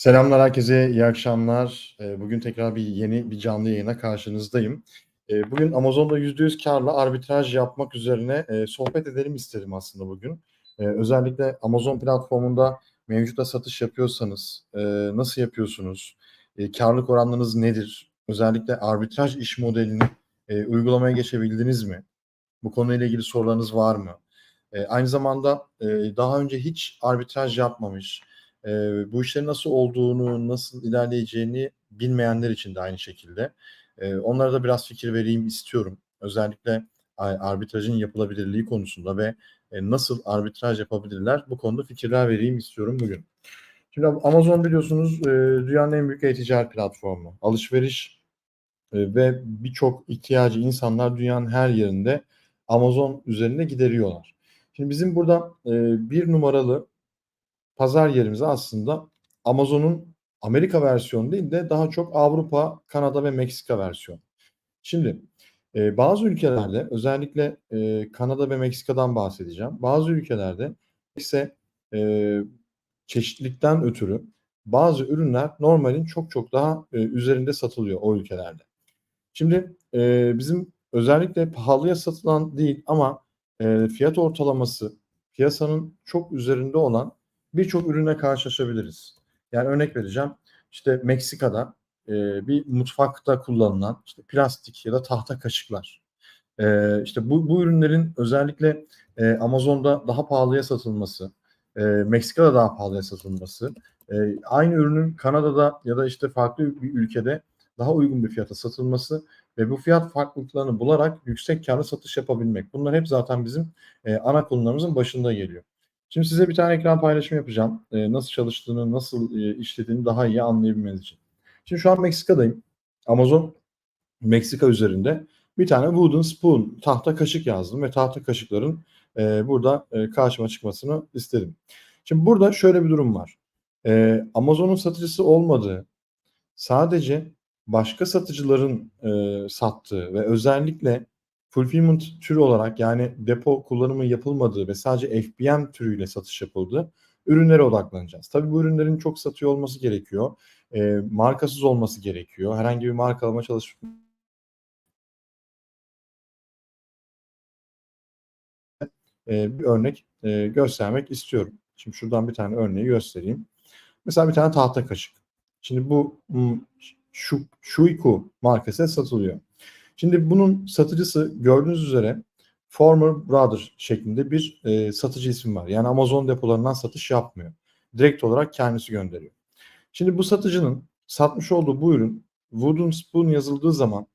Selamlar herkese, iyi akşamlar. Eee, bugün tekrar bir yeni bir canlı yayına karşınızdayım. Eee, bugün Amazon'da %100 kârla arbitraj yapmak üzerine, eee, sohbet edelim istedim aslında bugün. Eee, özellikle Amazon platformunda mevcutta satış yapıyorsanız, eee, nasıl yapıyorsunuz? Eee, kârlılık oranlarınız nedir? Özellikle arbitraj iş modelini, uygulamaya geçebildiniz mi? Bu konuyla ilgili sorularınız var mı? Aynı zamanda, daha önce hiç arbitraj yapmamış, eee, bu işlerin nasıl olduğunu, nasıl ilerleyeceğini bilmeyenler için de aynı şekilde, eee, onlara da biraz fikir vereyim istiyorum. Özellikle arbitrajın yapılabilirliği konusunda ve, eee, nasıl arbitraj yapabilirler, bu konuda fikirler vereyim istiyorum bugün. Şimdi Amazon biliyorsunuz, eee, dünyanın en büyük e-ticaret platformu. Alışveriş, eee, ve birçok ihtiyacı insanlar dünyanın her yerinde Amazon üzerinde gideriyorlar. Şimdi bizim burada, eee, 1 numaralı pazar yerimiz aslında Amazon'un Amerika versiyonu değil de daha çok Avrupa, Kanada ve Meksika versiyonu. Şimdi, eee, bazı ülkelerde özellikle, eee, Kanada ve Meksika'dan bahsedeceğim. Bazı ülkelerde ise, eee, çeşitlilikten ötürü bazı ürünler normalin çok çok daha, eee, üzerinde satılıyor o ülkelerde. Şimdi, eee, bizim özellikle pahalıya satılan değil ama, eee, fiyat ortalaması piyasanın çok üzerinde olan birçok ürünle karşılaşabiliriz. Yani örnek vereceğim, işte Meksika'da, eee, bir mutfakta kullanılan işte plastik ya da tahta kaşıklar. Eee, işte bu bu ürünlerin özellikle, eee, Amazon'da daha pahalıya satılması, eee, Meksika'da daha pahalıya satılması, eee, aynı ürünün Kanada'da ya da işte farklı bir ülkede daha uygun bir fiyata satılması ve bu fiyat farklılıklarını bularak yüksek kârla satış yapabilmek. Bunlar hep zaten bizim, eee, ana konularımızın başında geliyor. Şimdi size bir tane ekran paylaşımı yapacağım. Eee, nasıl çalıştığını, nasıl, eee, işlediğini daha iyi anlayabilmeniz için. Şimdi şu an Meksika'dayım. Amazon Meksika üzerinde bir tane wooden spoon, tahta kaşık yazdım ve tahta kaşıkların, eee, burada, eee, karşıma çıkmasını istedim. Şimdi burada şöyle bir durum var. Eee, Amazon'un satıcısı olmadığı, sadece başka satıcıların, eee, sattığı ve özellikle fulfillment türü olarak yani depo kullanımı yapılmadığı ve sadece FBM türüyle satış yapıldığı ürünlere odaklanacağız. Tabii bu ürünlerin çok satıyor olması gerekiyor. Eee, markasız olması gerekiyor. Herhangi bir markalama çalış Eee, bir örnek, göstermek istiyorum. Şimdi şuradan bir tane örneği göstereyim. Mesela bir tane tahta kaşık. Şimdi bu, ımm, Shu Shuiku markasıyla satılıyor. Şimdi bunun satıcısı gördüğünüz üzere Former Brother şeklinde bir, eee, satıcı ismi var. Yani Amazon depolarından satış yapmıyor. Direkt olarak kendisi gönderiyor. Şimdi bu satıcının satmış olduğu bu ürün wooden spoon yazıldığı zaman,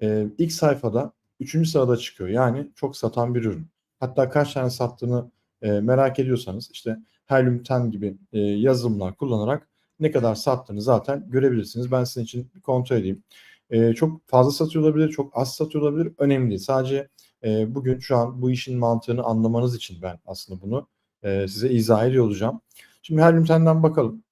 eee, ilk sayfada 3'üncü sırada çıkıyor. Yani çok satan bir ürün. Hatta kaç tane sattığını, eee, merak ediyorsanız işte Helium 10 gibi, eee, yazılımlar kullanarak ne kadar sattığını zaten görebilirsiniz. Ben sizin için bir kontrol edeyim. Eee, çok fazla satıyor olabilir, çok az satıyor olabilir, önemli değil. Sadece, eee, bugün şu an bu işin mantığını anlamanız için ben aslında bunu, eee, size izah ediyor olacağım. Şimdi Helium 10'den bakalım.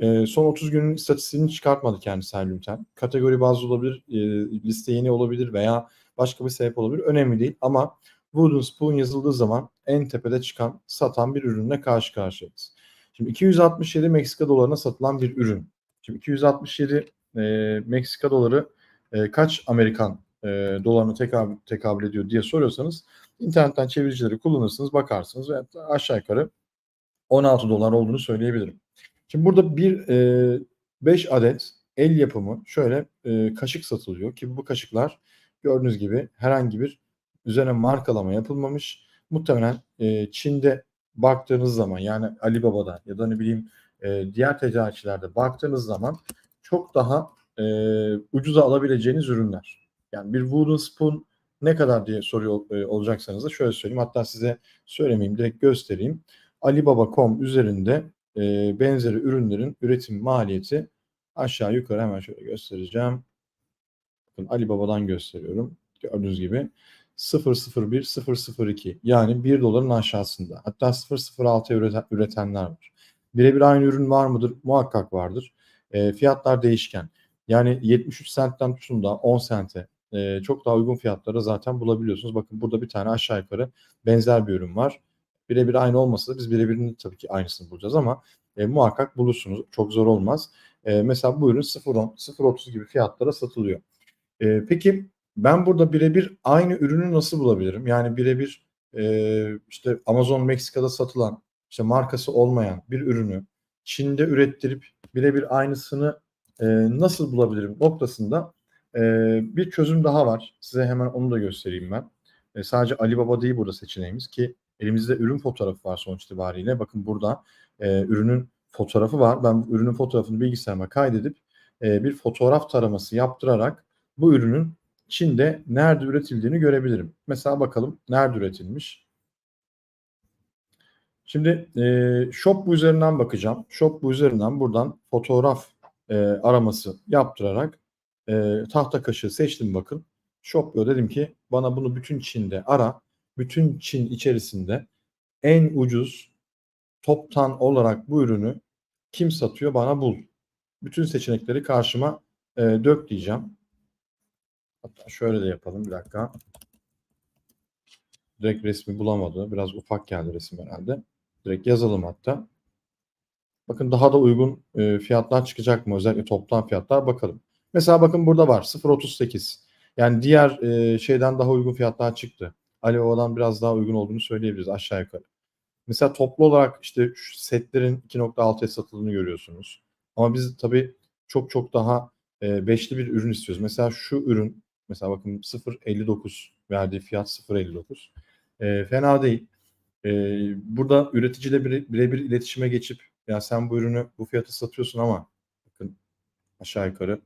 Eee, son 30 günün istatistiğini çıkartmadı kendisi Helium 10. Kategori bazlı olabilir, eee, liste yeni olabilir veya başka bir sebep olabilir. Önemli değil ama wooden spoon yazıldığı zaman en tepede çıkan, satan bir ürünle karşı karşıyayız. Şimdi 267 Meksika dolarına satılan bir ürün. Şimdi 267, eee, Meksika doları, eee, kaç Amerikan, eee, dolarına tekabül tekabül ediyor diye soruyorsanız internetten çeviricileri kullanırsınız, bakarsınız ve aşağı yukarı $16 olduğunu söyleyebilirim. Şimdi burada bir, 5 adet el yapımı şöyle, eee, kaşık satılıyor ki bu kaşıklar gördüğünüz gibi herhangi bir üzerine markalama yapılmamış. Muhtemelen, eee, Çin'de baktığınız zaman yani Alibaba'da ya da ne bileyim, eee, diğer tedarikçilerde baktığınız zaman çok daha, eee, ucuza alabileceğiniz ürünler. Yani bir wooden spoon ne kadar diye soruyor, eee, olacaksanız da şöyle söyleyeyim. Hatta size söylemeyeyim, direkt göstereyim. Alibaba.com üzerinde, eee, benzeri ürünlerin üretim maliyeti aşağı yukarı hemen şöyle göstereceğim. Bakın Alibaba'dan gösteriyorum. Gördüğünüz gibi 0.01-0.02 yani $1'ın aşağısında. Hatta 0.06'ya üreten üretenler var. Birebir aynı ürün var mıdır? Muhakkak vardır. Eee, fiyatlar değişken. Yani 73 centten tutun da 10 sente, eee, çok daha uygun fiyatlara zaten bulabiliyorsunuz. Bakın burada bir tane aşağı yukarı benzer bir ürün var. birebir aynı olmasa da biz birebirinin tabii ki aynısını bulacağız ama e, muhakkak bulursunuz. Çok zor olmaz. E, mesela bu ürün 0.10, 0.30 gibi fiyatlara satılıyor. E, peki ben burada birebir aynı ürünü nasıl bulabilirim? Yani birebir e, işte Amazon Meksika'da satılan işte markası olmayan bir ürünü Çin'de ürettirip birebir aynısını e, nasıl bulabilirim noktasında e, bir çözüm daha var. Size hemen onu da göstereyim ben. E, sadece Alibaba değil burada seçeneğimiz ki elimizde ürün fotoğrafı var sonuç itibariyle. Bakın burada e, ürünün fotoğrafı var. Ben ürünün fotoğrafını bilgisayarıma kaydedip e, bir fotoğraf taraması yaptırarak bu ürünün Çin'de nerede üretildiğini görebilirim. Mesela bakalım nerede üretilmiş. Şimdi e, Shop bu üzerinden bakacağım. Shop bu üzerinden buradan fotoğraf e, araması yaptırarak e, tahta kaşığı seçtim bakın. Shop'la dedim ki bana bunu bütün Çin'de ara. Bütün Çin içerisinde en ucuz toptan olarak bu ürünü kim satıyor bana bul. Bütün seçenekleri karşıma e, dök diyeceğim. Hatta şöyle de yapalım bir dakika. Direkt resmi bulamadı. Biraz ufak geldi resim herhalde. Direkt yazalım hatta. Bakın daha da uygun e, fiyatlar çıkacak mı? Özellikle toplam fiyatlar bakalım. Mesela bakın burada var 0.38. Yani diğer e, şeyden daha uygun fiyatlar çıktı. Alibaba'dan biraz daha uygun olduğunu söyleyebiliriz aşağı yukarı. Mesela toplu olarak işte şu setlerin 2.6'ya satıldığını görüyorsunuz. Ama biz tabii çok çok daha e, beşli bir ürün istiyoruz. Mesela şu ürün mesela bakın 0.59 verdiği fiyat 0.59. E, fena değil. Burada üreticiyle bire- birebir iletişime geçip ya sen bu ürünü bu fiyata satıyorsun ama bakın aşağı yukarı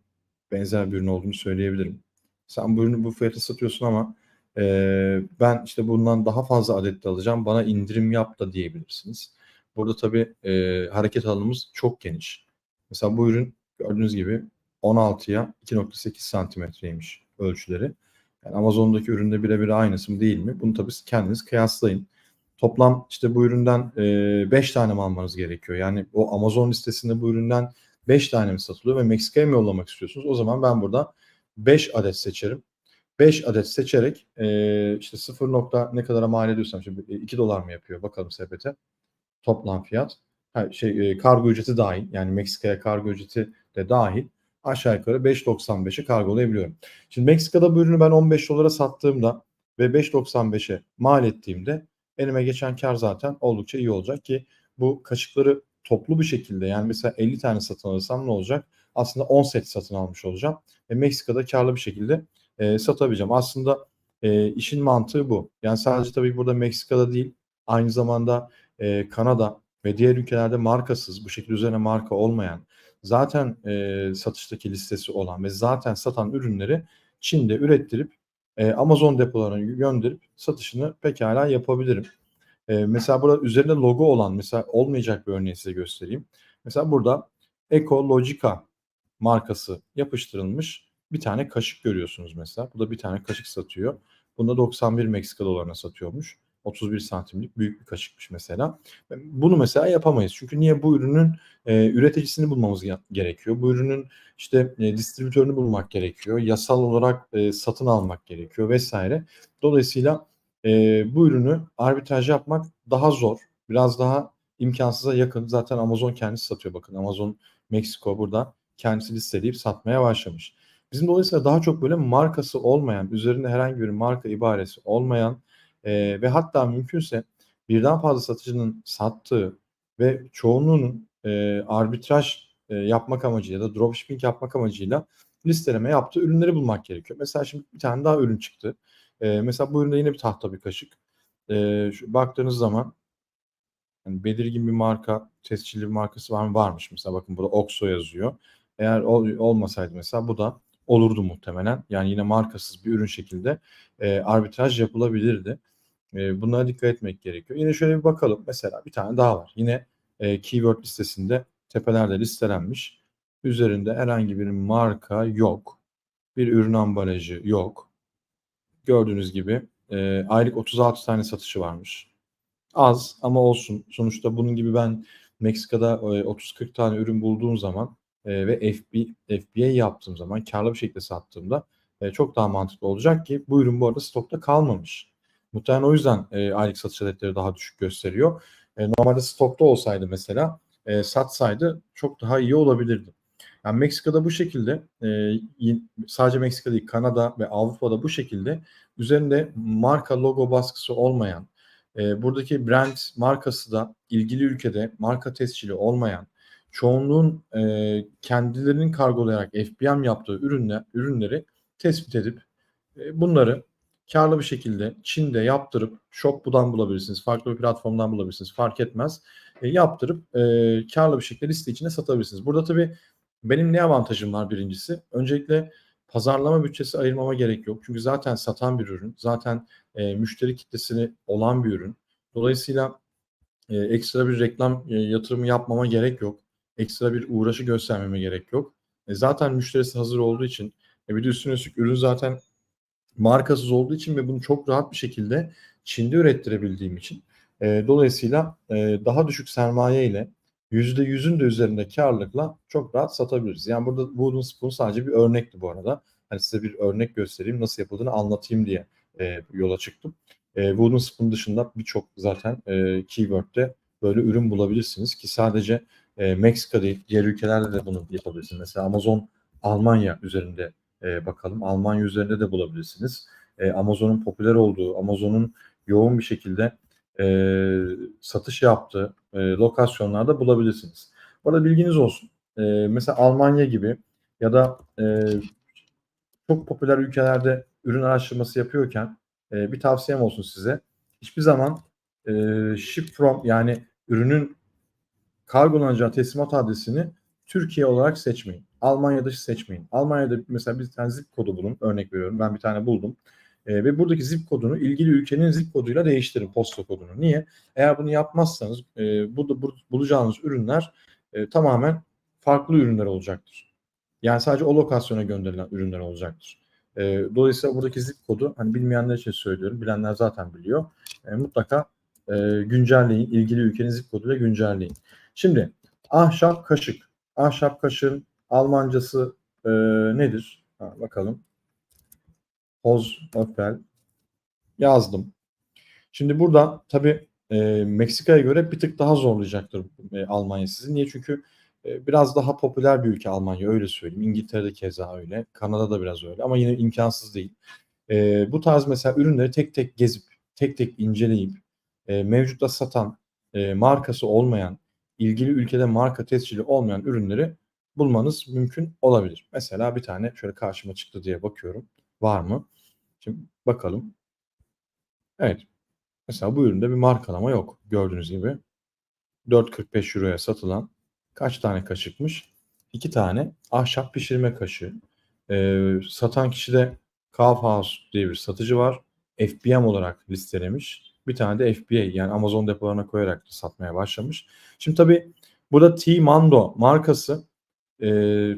benzer bir ürün olduğunu söyleyebilirim. Sen bu ürünü bu fiyata satıyorsun ama e, ben işte bundan daha fazla adette alacağım. Bana indirim yap da diyebilirsiniz. Burada tabii e, hareket alanımız çok geniş. Mesela bu ürün gördüğünüz gibi 16'ya 2.8 santimetreymiş ölçüleri. Yani Amazon'daki üründe birebir aynısı mı değil mi? Bunu tabii kendiniz kıyaslayın. Toplam işte bu üründen 5 tane mi almanız gerekiyor? Yani o Amazon listesinde bu üründen 5 tane mi satılıyor ve Meksika'ya mı yollamak istiyorsunuz? O zaman ben burada 5 adet seçerim. 5 adet seçerek e, işte 0 nokta ne kadara mal ediyorsam şimdi 2 dolar mı yapıyor bakalım sepete toplam fiyat. Ha, şey e, kargo ücreti dahil yani Meksika'ya kargo ücreti de dahil aşağı yukarı 5.95'e kargolayabiliyorum. Şimdi Meksika'da bu ürünü ben 15 dolara sattığımda ve 5.95'e mal ettiğimde elime geçen kar zaten oldukça iyi olacak ki bu kaşıkları toplu bir şekilde yani mesela 50 tane satın alırsam ne olacak? Aslında 10 set satın almış olacağım ve Meksika'da karlı bir şekilde e, satabileceğim. Aslında e, işin mantığı bu. Yani sadece tabii burada Meksika'da değil aynı zamanda e, Kanada ve diğer ülkelerde markasız bu şekilde üzerine marka olmayan zaten e, satıştaki listesi olan ve zaten satan ürünleri Çin'de ürettirip e, Amazon depolarına gönderip satışını pekala yapabilirim. E, mesela burada üzerinde logo olan mesela olmayacak bir örneği size göstereyim. Mesela burada Eco Logica markası yapıştırılmış bir tane kaşık görüyorsunuz mesela. Bu da bir tane kaşık satıyor. Bunu da 91 Meksika dolarına satıyormuş. 31 santimlik büyük bir kaşıkmış mesela. Bunu mesela yapamayız. Çünkü niye bu ürünün e, üreticisini bulmamız gerekiyor. Bu ürünün işte e, distribütörünü bulmak gerekiyor. Yasal olarak e, satın almak gerekiyor vesaire. Dolayısıyla e, bu ürünü arbitraj yapmak daha zor. Biraz daha imkansıza yakın. Zaten Amazon kendisi satıyor bakın. Amazon Meksiko burada kendisi listeleyip satmaya başlamış. Bizim dolayısıyla daha çok böyle markası olmayan, üzerinde herhangi bir marka ibaresi olmayan e, ve hatta mümkünse birden fazla satıcının sattığı ve çoğunluğunun e, arbitraj e, yapmak amacıyla ya da dropshipping yapmak amacıyla listeleme yaptığı ürünleri bulmak gerekiyor. Mesela şimdi bir tane daha ürün çıktı. E, mesela bu üründe yine bir tahta bir kaşık. E, şu, baktığınız zaman yani belirgin bir marka, tescilli bir markası var mı? Varmış. Mesela bakın burada Oxo yazıyor. Eğer ol, olmasaydı mesela bu da olurdu muhtemelen. Yani yine markasız bir ürün şekilde e, arbitraj yapılabilirdi. E, bunlara dikkat etmek gerekiyor. Yine şöyle bir bakalım. Mesela bir tane daha var. Yine e, keyword listesinde tepelerde listelenmiş. Üzerinde herhangi bir marka yok. Bir ürün ambalajı yok. Gördüğünüz gibi e, aylık 36 tane satışı varmış. Az ama olsun. Sonuçta bunun gibi ben Meksika'da e, 30-40 tane ürün bulduğum zaman e, ve FB, FBA yaptığım zaman karlı bir şekilde sattığımda e, çok daha mantıklı olacak ki bu ürün bu arada stokta kalmamış. Muhtemelen o yüzden e, aylık satış adetleri daha düşük gösteriyor. E, normalde stokta olsaydı mesela e, satsaydı çok daha iyi olabilirdi. Yani Meksika'da bu şekilde e, sadece Meksika değil Kanada ve Avrupa'da bu şekilde üzerinde marka logo baskısı olmayan e, buradaki brand markası da ilgili ülkede marka tescili olmayan çoğunluğun e, kendilerinin kargolayarak FBM yaptığı ürünler, ürünleri tespit edip e, bunları karlı bir şekilde Çin'de yaptırıp Shopbu'dan bulabilirsiniz, farklı bir platformdan bulabilirsiniz fark etmez. E, yaptırıp e, karlı bir şekilde liste içine satabilirsiniz. Burada tabii benim ne avantajım var birincisi? Öncelikle pazarlama bütçesi ayırmama gerek yok. Çünkü zaten satan bir ürün, zaten e, müşteri kitlesini olan bir ürün. Dolayısıyla e, ekstra bir reklam e, yatırımı yapmama gerek yok. Ekstra bir uğraşı göstermeme gerek yok. E, zaten müşterisi hazır olduğu için e, bir de üstüne üstlük ürün zaten markasız olduğu için ve bunu çok rahat bir şekilde Çin'de ürettirebildiğim için e, dolayısıyla e, daha düşük sermaye ile %100'ün de üzerinde karlılıkla çok rahat satabiliriz. Yani burada Wooden Spoon sadece bir örnekti bu arada. Hani size bir örnek göstereyim, nasıl yapıldığını anlatayım diye e, yola çıktım. E, Wooden Spoon dışında birçok zaten e, keyword'de böyle ürün bulabilirsiniz ki sadece e, Meksika değil, diğer ülkelerde de bunu yapabilirsiniz. Mesela Amazon Almanya üzerinde e, bakalım. Almanya üzerinde de bulabilirsiniz. E, Amazon'un popüler olduğu, Amazon'un yoğun bir şekilde e, satış yaptığı e, lokasyonlarda bulabilirsiniz. Bu arada bilginiz olsun. E, mesela Almanya gibi ya da e, çok popüler ülkelerde ürün araştırması yapıyorken e, bir tavsiyem olsun size. Hiçbir zaman e, ship from yani ürünün kargolanacağı teslimat adresini Türkiye olarak seçmeyin. Almanya dışı seçmeyin. Almanya'da mesela bir tane zip kodu bulun. Örnek veriyorum. Ben bir tane buldum. E, ve buradaki zip kodunu ilgili ülkenin zip koduyla değiştirin posta kodunu. Niye? Eğer bunu yapmazsanız e, burada bu, bulacağınız ürünler e, tamamen farklı ürünler olacaktır. Yani sadece o lokasyona gönderilen ürünler olacaktır. E, dolayısıyla buradaki zip kodu hani bilmeyenler için söylüyorum. Bilenler zaten biliyor. E, mutlaka e, güncelleyin. ilgili ülkenin zip koduyla güncelleyin. Şimdi ahşap kaşık. Ahşap kaşığın Almancası e, nedir? Ha, bakalım. Hoz Opel yazdım. Şimdi burada tabii e, Meksika'ya göre bir tık daha zorlayacaktır e, Almanya sizi. Niye? Çünkü e, biraz daha popüler bir ülke Almanya öyle söyleyeyim. İngiltere'de keza öyle. Kanada'da biraz öyle ama yine imkansız değil. E, bu tarz mesela ürünleri tek tek gezip, tek tek inceleyip e, mevcutta satan, e, markası olmayan, ilgili ülkede marka tescili olmayan ürünleri bulmanız mümkün olabilir. Mesela bir tane şöyle karşıma çıktı diye bakıyorum. Var mı? Şimdi bakalım. Evet. Mesela bu üründe bir markalama yok. Gördüğünüz gibi 4.45 Euro'ya satılan kaç tane kaşıkmış? 2 tane ahşap pişirme kaşığı. Ee, satan kişi de Kaufhaus diye bir satıcı var. FBM olarak listelemiş. Bir tane de FBA yani Amazon depolarına koyarak satmaya başlamış. Şimdi tabii burada T-Mando markası e,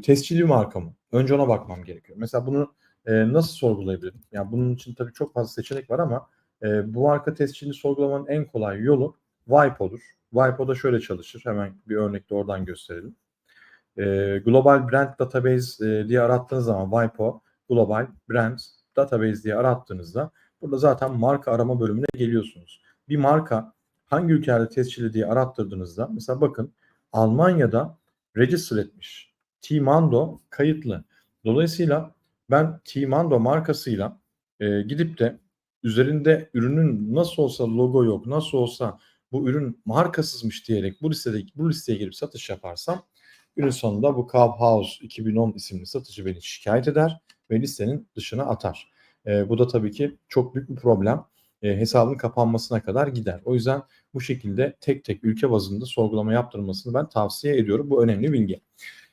tescilli marka mı? Önce ona bakmam gerekiyor. Mesela bunu e, nasıl sorgulayabilirim? Yani bunun için tabii çok fazla seçenek var ama e, bu marka tescilini sorgulamanın en kolay yolu Wipe'odur. Wipe da şöyle çalışır. Hemen bir örnek de oradan gösterelim. E, Global Brand Database e, diye arattığınız zaman Wipo Global Brand Database diye arattığınızda burada zaten marka arama bölümüne geliyorsunuz. Bir marka hangi ülkelerde tescilli diye arattırdığınızda mesela bakın Almanya'da register etmiş. T-Mando kayıtlı. Dolayısıyla ben T-Mando markasıyla e, gidip de üzerinde ürünün nasıl olsa logo yok, nasıl olsa bu ürün markasızmış diyerek bu listede bu listeye girip satış yaparsam günün sonunda bu Clubhouse 2010 isimli satıcı beni şikayet eder ve listenin dışına atar. E, bu da tabii ki çok büyük bir problem. E, hesabın kapanmasına kadar gider. O yüzden bu şekilde tek tek ülke bazında sorgulama yaptırılmasını ben tavsiye ediyorum. Bu önemli bilgi.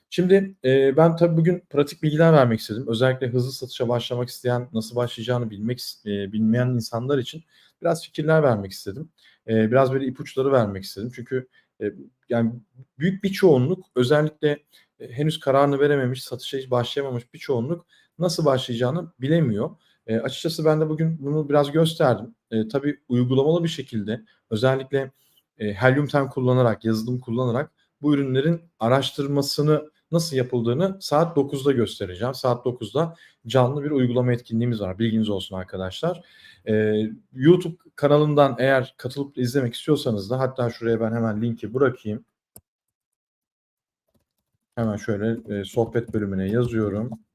Şimdi e, ben tabii bugün pratik bilgiler vermek istedim. Özellikle hızlı satışa başlamak isteyen, nasıl başlayacağını bilmek e, bilmeyen insanlar için biraz fikirler vermek istedim. E, biraz böyle ipuçları vermek istedim. Çünkü e, yani büyük bir çoğunluk özellikle e, henüz kararını verememiş, satışa hiç başlayamamış bir çoğunluk nasıl başlayacağını bilemiyor. E, açıkçası ben de bugün bunu biraz gösterdim. E, tabii uygulamalı bir şekilde özellikle e, Helium 10 kullanarak, yazılım kullanarak bu ürünlerin araştırmasını nasıl yapıldığını saat 9'da göstereceğim. Saat 9'da canlı bir uygulama etkinliğimiz var. Bilginiz olsun arkadaşlar. Ee, YouTube kanalından eğer katılıp izlemek istiyorsanız da hatta şuraya ben hemen linki bırakayım. Hemen şöyle e, sohbet bölümüne yazıyorum.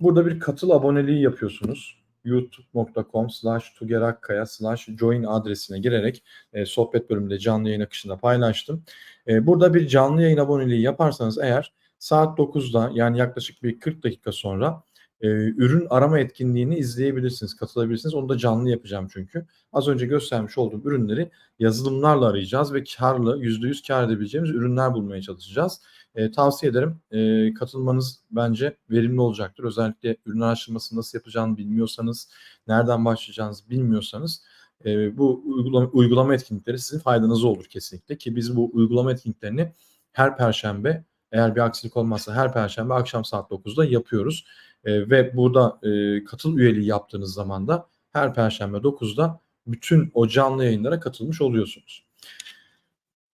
Burada bir katıl aboneliği yapıyorsunuz. youtube.com slash tugerakkaya slash join adresine girerek e, sohbet bölümünde canlı yayın akışında paylaştım. E, burada bir canlı yayın aboneliği yaparsanız eğer saat 9'da yani yaklaşık bir 40 dakika sonra e, ürün arama etkinliğini izleyebilirsiniz, katılabilirsiniz. Onu da canlı yapacağım çünkü. Az önce göstermiş olduğum ürünleri yazılımlarla arayacağız ve karlı, %100 kar edebileceğimiz ürünler bulmaya çalışacağız. E, tavsiye ederim. E, katılmanız bence verimli olacaktır. Özellikle ürün araştırması nasıl yapacağını bilmiyorsanız, nereden başlayacağınızı bilmiyorsanız e, bu uygulama, uygulama etkinlikleri sizin faydanıza olur kesinlikle. Ki biz bu uygulama etkinliklerini her perşembe eğer bir aksilik olmazsa her perşembe akşam saat 9'da yapıyoruz. E, ve burada e, katıl üyeliği yaptığınız zaman da her perşembe 9'da bütün o canlı yayınlara katılmış oluyorsunuz.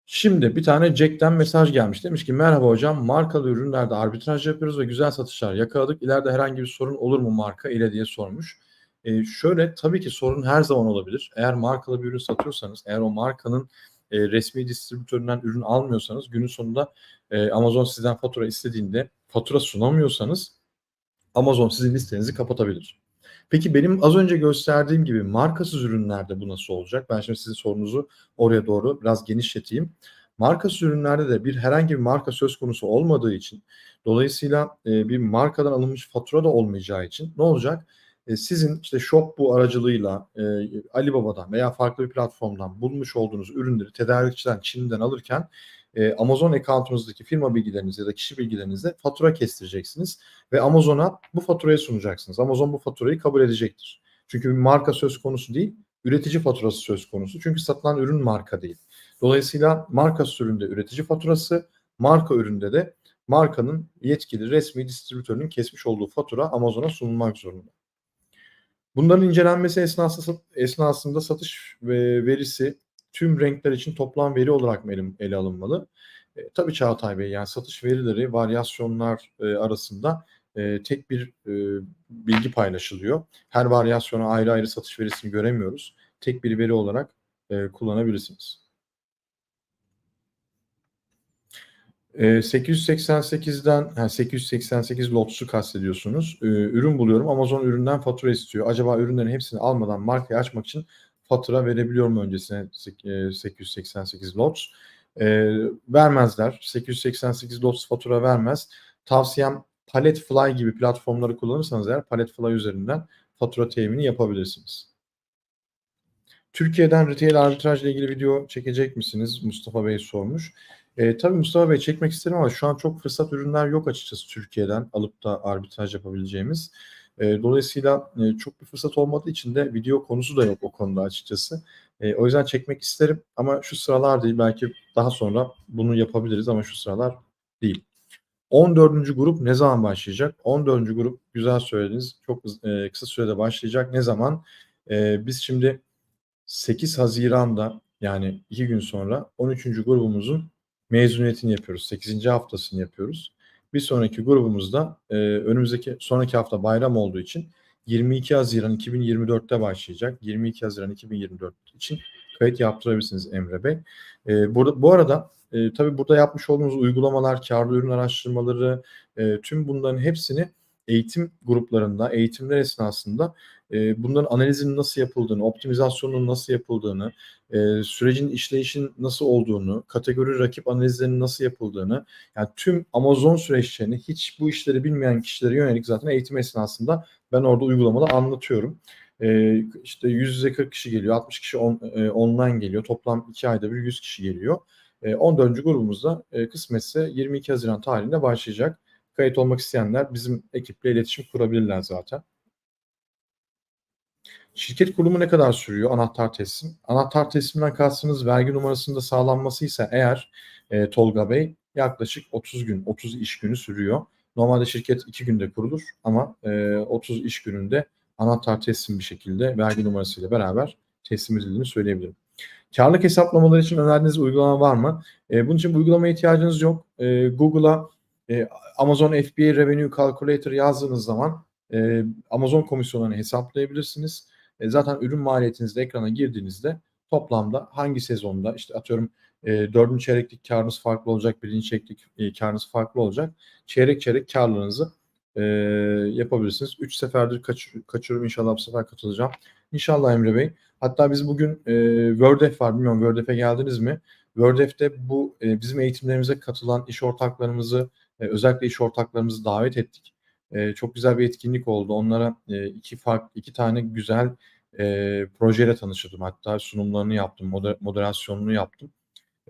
Şimdi bir tane Jack'ten mesaj gelmiş. Demiş ki merhaba hocam markalı ürünlerde arbitraj yapıyoruz ve güzel satışlar yakaladık. İleride herhangi bir sorun olur mu marka ile diye sormuş. Ee, şöyle tabii ki sorun her zaman olabilir. Eğer markalı bir ürün satıyorsanız, eğer o markanın e, resmi distribütöründen ürün almıyorsanız günün sonunda e, Amazon sizden fatura istediğinde fatura sunamıyorsanız Amazon sizin listenizi kapatabilir. Peki benim az önce gösterdiğim gibi markasız ürünlerde bu nasıl olacak? Ben şimdi sizin sorunuzu oraya doğru biraz genişleteyim. Markasız ürünlerde de bir herhangi bir marka söz konusu olmadığı için dolayısıyla e, bir markadan alınmış fatura da olmayacağı için ne olacak? E, sizin işte Shop bu aracılığıyla e, Alibaba'dan veya farklı bir platformdan bulmuş olduğunuz ürünleri tedarikçiden Çin'den alırken e, Amazon account'unuzdaki firma bilgilerinizi ya da kişi bilgilerinizle fatura kestireceksiniz ve Amazon'a bu faturayı sunacaksınız. Amazon bu faturayı kabul edecektir. Çünkü bir marka söz konusu değil, üretici faturası söz konusu. Çünkü satılan ürün marka değil. Dolayısıyla marka üründe üretici faturası, marka üründe de markanın yetkili resmi distribütörünün kesmiş olduğu fatura Amazon'a sunulmak zorunda. Bunların incelenmesi esnasında, satış verisi tüm renkler için toplam veri olarak mı ele alınmalı? E, tabii Çağatay Bey yani satış verileri varyasyonlar e, arasında e, tek bir e, bilgi paylaşılıyor. Her varyasyona ayrı ayrı satış verisini göremiyoruz. Tek bir veri olarak e, kullanabilirsiniz. 888'den yani 888 lotsu kastediyorsunuz. ürün buluyorum. Amazon üründen fatura istiyor. Acaba ürünlerin hepsini almadan markayı açmak için fatura verebiliyor mu öncesine 888 lots? vermezler. 888 lots fatura vermez. Tavsiyem Paletfly gibi platformları kullanırsanız eğer Paletfly üzerinden fatura temini yapabilirsiniz. Türkiye'den retail arbitraj ile ilgili video çekecek misiniz? Mustafa Bey sormuş. E, tabii Mustafa Bey çekmek isterim ama şu an çok fırsat ürünler yok açıkçası Türkiye'den alıp da arbitraj yapabileceğimiz. E, dolayısıyla e, çok bir fırsat olmadığı için de video konusu da yok o konuda açıkçası. E, o yüzden çekmek isterim ama şu sıralar değil. Belki daha sonra bunu yapabiliriz ama şu sıralar değil. 14. grup ne zaman başlayacak? 14. grup güzel söylediniz. Çok e, kısa sürede başlayacak. Ne zaman? E, biz şimdi 8 Haziran'da yani 2 gün sonra 13. grubumuzun mezuniyetini yapıyoruz. 8. haftasını yapıyoruz. Bir sonraki grubumuzda e, önümüzdeki sonraki hafta bayram olduğu için 22 Haziran 2024'te başlayacak. 22 Haziran 2024 için kayıt yaptırabilirsiniz Emre Bey. E, burada, bu arada e, tabii burada yapmış olduğumuz uygulamalar, karlı ürün araştırmaları, e, tüm bunların hepsini eğitim gruplarında, eğitimler esnasında e, bunların analizinin nasıl yapıldığını, optimizasyonun nasıl yapıldığını, e, sürecin işleyişin nasıl olduğunu, kategori rakip analizlerinin nasıl yapıldığını, yani tüm Amazon süreçlerini hiç bu işleri bilmeyen kişilere yönelik zaten eğitim esnasında ben orada uygulamada anlatıyorum. E, işte 140 kişi geliyor, 60 kişi on, e, online geliyor, toplam 2 ayda bir 100 kişi geliyor. E, 14. grubumuzda e, kısmetse 22 Haziran tarihinde başlayacak. Kayıt olmak isteyenler bizim ekiple iletişim kurabilirler zaten. Şirket kurumu ne kadar sürüyor anahtar teslim? Anahtar tesliminden kastınız vergi numarasında sağlanması ise eğer e, Tolga Bey yaklaşık 30 gün, 30 iş günü sürüyor. Normalde şirket 2 günde kurulur ama e, 30 iş gününde anahtar teslim bir şekilde vergi numarasıyla beraber teslim edildiğini söyleyebilirim. Karlık hesaplamaları için önerdiğiniz uygulama var mı? E, bunun için bu uygulamaya ihtiyacınız yok. E, Google'a Eee, Amazon FBA Revenue Calculator yazdığınız zaman, eee, Amazon komisyonlarını hesaplayabilirsiniz. E, zaten ürün maliyetiniz de ekrana girdiğinizde toplamda hangi sezonda, işte, atıyorum, eee, 4'üncü çeyreklik kârınız farklı olacak, 1'inci çeyreklik, eee, kârınız farklı olacak. Çeyrek çeyrek kârlarınızı, eee, yapabilirsiniz. 3 seferdir kaçır kaçırıyorum. İnşallah bu sefer katılacağım. İnşallah Emre Bey. Hatta biz bugün, eee, WordF var. Bilmiyorum WordF'e geldiniz mi? WordF'te bu, eee, bizim eğitimlerimize katılan iş ortaklarımızı, eee, özellikle iş ortaklarımızı davet ettik. Eee, çok güzel bir etkinlik oldu. Onlara, eee, 2 fark 2 tane güzel, eee, projeyle tanıştırdım. Hatta sunumlarını yaptım, mode moderasyonunu yaptım.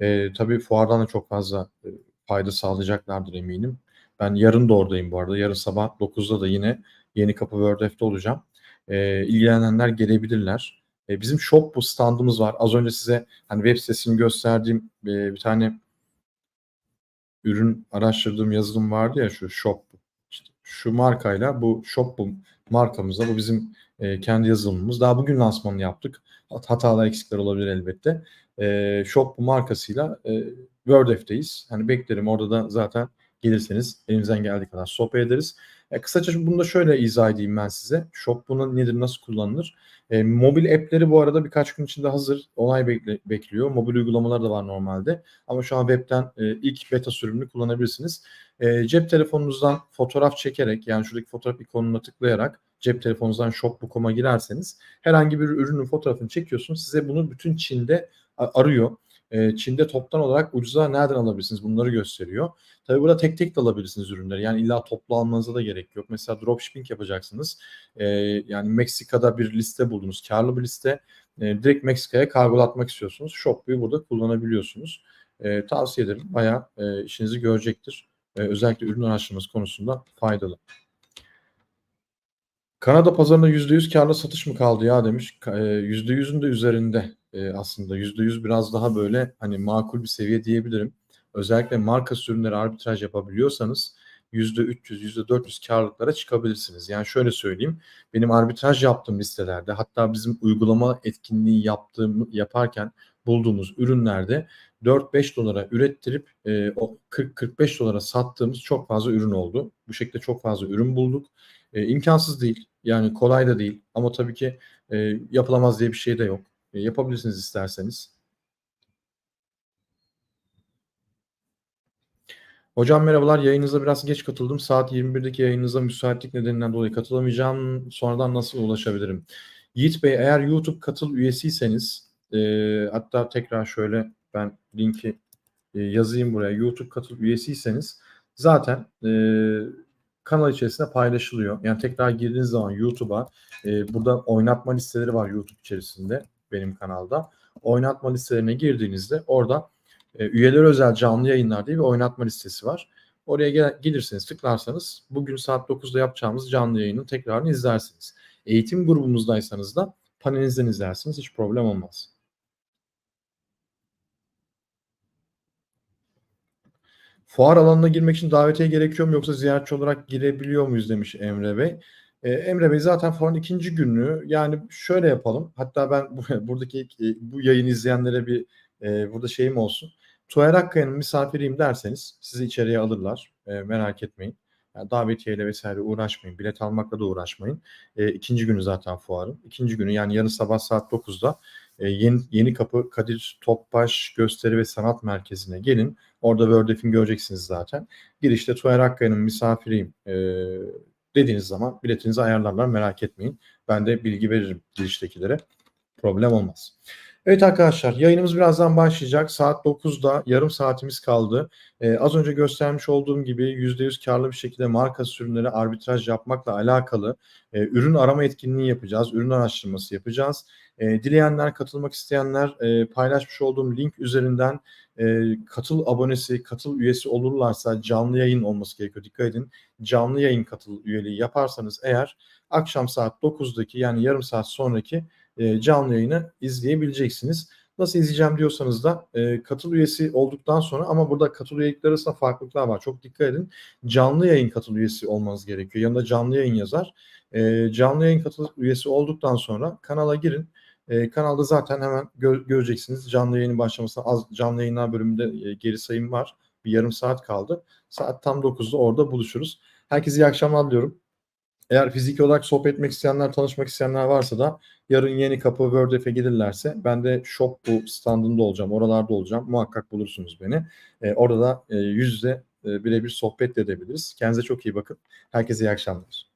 Eee, tabii fuardan da çok fazla, eee, fayda sağlayacaklardır eminim. Ben yarın da oradayım bu arada. Yarın sabah 9'da da yine Yenikapı WordF'te olacağım. Eee, ilgilenenler gelebilirler. Eee, bizim Shopbu standımız var. Az önce size, hani, web sitesini gösterdiğim, eee, bir tane ürün araştırdığım yazılım vardı ya şu Shopbu. İşte şu markayla bu Shopbu markamızla bu bizim, eee, kendi yazılımımız. Daha bugün lansmanını yaptık. Hat hatalar, eksikler olabilir elbette. Eee, Shopbu markasıyla, eee, WordF'teyiz. Hani, beklerim. Orada da zaten gelirseniz elimizden geldiği kadar sohbet ederiz. Eee, kısaca bunu da şöyle izah edeyim ben size. Shopbu nedir, nasıl kullanılır? Eee, mobil app'leri bu arada birkaç gün içinde hazır. Onay bekle bekliyor. Mobil uygulamaları da var normalde ama şu an web'ten, eee, ilk beta sürümünü kullanabilirsiniz. Eee, cep telefonunuzdan fotoğraf çekerek, yani şuradaki fotoğraf ikonuna tıklayarak cep telefonunuzdan shopbu.com'a girerseniz herhangi bir ürünün fotoğrafını çekiyorsunuz. Size bunu bütün Çin'de arıyor. Eee, Çin'de toptan olarak ucuza nereden alabilirsiniz bunları gösteriyor. Tabii burada tek tek de alabilirsiniz ürünleri. Yani illa toplu almanıza da gerek yok. Mesela dropshipping yapacaksınız. Eee, yani Meksika'da bir liste buldunuz, kârlı bir liste. Eee, direkt Meksika'ya kargolatmak istiyorsunuz. Shopbu'yu burada kullanabiliyorsunuz. Tavsiye ederim. Bayağı, eee, işinizi görecektir. Özellikle ürün araştırması konusunda faydalı. Kanada pazarında %100 kârla satış mı kaldı ya demiş. Ka eee, %100'ün de üzerinde, eee, aslında. %100 biraz daha böyle, hani, makul bir seviye diyebilirim. Özellikle markası ürünleri arbitraj yapabiliyorsanız %300, %400 kârlıklara çıkabilirsiniz. Yani şöyle söyleyeyim, benim arbitraj yaptığım listelerde hatta bizim uygulama etkinliği yaptığım yaparken bulduğumuz ürünlerde $4-5'lara ürettirip, eee, o $40-45'lara sattığımız çok fazla ürün oldu. Bu şekilde çok fazla ürün bulduk. Eee, imkânsız değil. Yani kolay da değil ama tabii ki, eee, yapılamaz diye bir şey de yok. Eee, yapabilirsiniz isterseniz. Hocam merhabalar. Yayınınıza biraz geç katıldım. Saat 21'deki yayınınıza müsaitlik nedeninden dolayı katılamayacağım. Sonradan nasıl ulaşabilirim? Yiğit Bey eğer YouTube katıl üyesiyseniz, eee, hatta tekrar şöyle ben linki, eee, yazayım buraya. YouTube katıl üyesiyseniz zaten, eee, kanal içerisinde paylaşılıyor. Yani tekrar girdiğiniz zaman YouTube'a, eee, burada oynatma listeleri var YouTube içerisinde benim kanalda. Oynatma listelerine girdiğinizde orada, eee, üyelere özel canlı yayınlar diye bir oynatma listesi var. Oraya gel gelirseniz, tıklarsanız bugün saat 9'da yapacağımız canlı yayının tekrarını izlersiniz. Eğitim grubumuzdaysanız da panelinizden izlersiniz. Hiç problem olmaz. Fuar alanına girmek için davetiye gerekiyor mu yoksa ziyaretçi olarak girebiliyor muyuz demiş Emre Bey. Eee, Emre Bey zaten fuarın 2. günü yani şöyle yapalım. Hatta ben bu buradaki, eee, bu yayını izleyenlere bir, eee, burada şeyim olsun. Tuğer Akkaya'nın misafiriyim derseniz sizi içeriye alırlar. Eee, merak etmeyin. Ya davetiyeyle vs. uğraşmayın. Bilet almakla da uğraşmayın. Eee, 2. günü zaten fuarın. 2. günü yani yarın sabah saat 9'da, eee, Yeni Yenikapı Kadir Topbaş Gösteri ve Sanat Merkezi'ne gelin. Orada WordF'ini göreceksiniz zaten. Girişte Tuğer Akkaya'nın misafiriyim, eee, dediğiniz zaman biletinizi ayarlarlar. Merak etmeyin. Ben de bilgi veririm giriştekilere. Problem olmaz. Evet arkadaşlar yayınımız birazdan başlayacak. Saat 9'da yarım saatimiz kaldı. Eee, az önce göstermiş olduğum gibi %100 kârlı bir şekilde markası ürünleri arbitraj yapmakla alakalı, eee, ürün arama etkinliği yapacağız. Ürün araştırması yapacağız. Eee, dileyenler, katılmak isteyenler, eee, paylaşmış olduğum link üzerinden, eee, katıl abonesi, katıl üyesi olurlarsa canlı yayın olması gerekiyor. Dikkat edin. Canlı yayın katıl üyeliği yaparsanız eğer akşam saat 9'daki yani yarım saat sonraki, eee, canlı yayını izleyebileceksiniz. Nasıl izleyeceğim diyorsanız da, eee, katıl üyesi olduktan sonra ama burada katıl üyelikleri arasında farklılıklar var. Çok dikkat edin. Canlı yayın katıl üyesi olmanız gerekiyor. Yanında canlı yayın yazar. Eee, canlı yayın katıl üyesi olduktan sonra kanala girin. Eee, kanalda zaten hemen gö göreceksiniz. Canlı yayının başlamasına az canlı yayınlar bölümünde, eee, geri sayım var. Bir yarım saat kaldı. Saat tam 9'da orada buluşuruz. Herkese iyi akşamlar diliyorum. Eğer fiziki olarak sohbet etmek isteyenler, tanışmak isteyenler varsa da yarın Yeni Kapı Wordf'e gelirlerse ben de shop bu standında olacağım, oralarda olacağım. Muhakkak bulursunuz beni. Ee, orada da e, yüzde e, birebir sohbet de edebiliriz. Kendinize çok iyi bakın. Herkese iyi akşamlar.